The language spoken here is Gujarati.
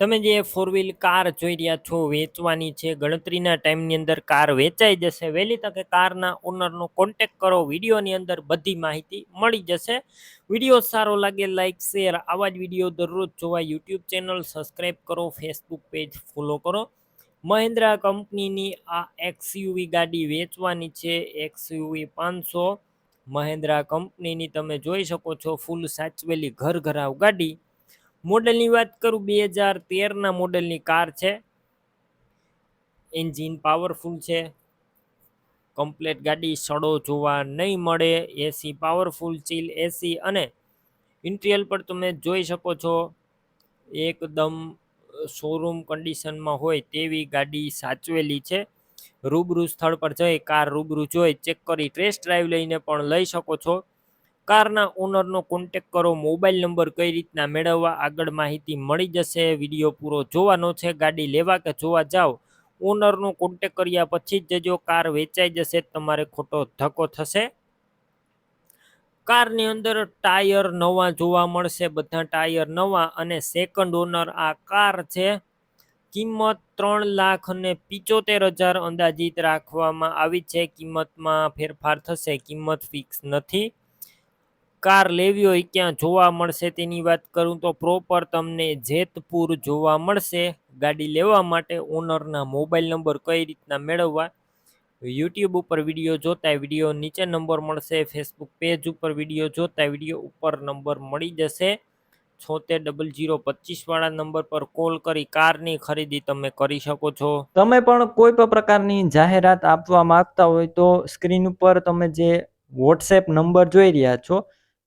તમે જે ફોર વ્હીલ કાર જોઈ રહ્યા છો, વેચવાની છે, ગણતરીના ટાઈમની અંદર કાર વેચાઈ જશે, વહેલી તકે કારના ઓનરનો કોન્ટેક કરો, વિડીયોની અંદર બધી માહિતી મળી જશે. વીડિયો સારો લાગે લાઇક શેર આવા જ વીડિયો દરરોજ જોવા યુટ્યુબ ચેનલ સબસ્ક્રાઈબ કરો ફેસબુક પેજ ફોલો કરો. મહિન્દ્રા કંપનીની આ એક્સયુવી ગાડી વેચવાની છે એક્સયુવી પાંચસો. મહિન્દ્રા કંપનીની તમે જોઈ શકો છો ફૂલ સાચવેલી ઘર ઘરાવ ગાડી. મોડલની વાત કરું, બે હજાર તેરના મોડલની કાર છે. એન્જિન પાવરફુલ છે. કમ્પ્લેટ ગાડી સડો જોવા નહીં મળે એસી પાવરફુલ ચીલ એસી અને ઇન્ટિરિયલ પર તમે જોઈ શકો છો, એકદમ શોરૂમ કન્ડિશનમાં હોય તેવી ગાડી સાચવેલી છે. રૂબરૂ સ્થળ પર જઈ કાર રૂબરૂ જોઈ ચેક કરી ટેસ્ટ ડ્રાઈવ લઈને પણ લઈ શકો છો. કારના ઓનરનો કોન્ટેક કરો મોબાઈલ નંબર કઈ રીતના મેળવવા, આગળ માહિતી મળી જશે વીડિયો પૂરો જોવાનો છે, ગાડી લેવા કે જોવા જાઓ ઓનરનો કોન્ટેક કર્યા પછી જ જજો કાર વેચાઈ જશે, તમારે ખોટો ધક્કો થશે. કારની અંદર ટાયર નવા જોવા મળશે, બધા ટાયર નવા અને સેકન્ડ ઓનર આ કાર છે. કિંમત ત્રણ લાખ અને પિચોતેર હજાર અંદાજિત રાખવામાં આવી છે. કિંમતમાં ફેરફાર થશે, કિંમત ફિક્સ નથી. કાર લેવી હોય ક્યાં જોવા મળશે તેની વાત કરું તો પ્રોપર તમને જેતપુર જોવા મળશે. ગાડી લેવા માટે ઓનરના મોબાઈલ નંબર કઈ રીતના મેળવવા? યુટ્યુબ ઉપર વીડિયો જોતા વીડિયો નીચે નંબર મળશે ફેસબુક પેજ ઉપર વીડિયો જોતા વીડિયો ઉપર નંબર મળી જશે. છોતેર ડબલ જીરો પચીસ વાળા નંબર પર કોલ કરી કારની ખરીદી તમે કરી શકો છો. તમે પણ કોઈ પણ પ્રકારની જાહેરાત આપવા માંગતા હોય તો સ્ક્રીન ઉપર તમે જે વોટ્સએપ નંબર જોઈ રહ્યા છો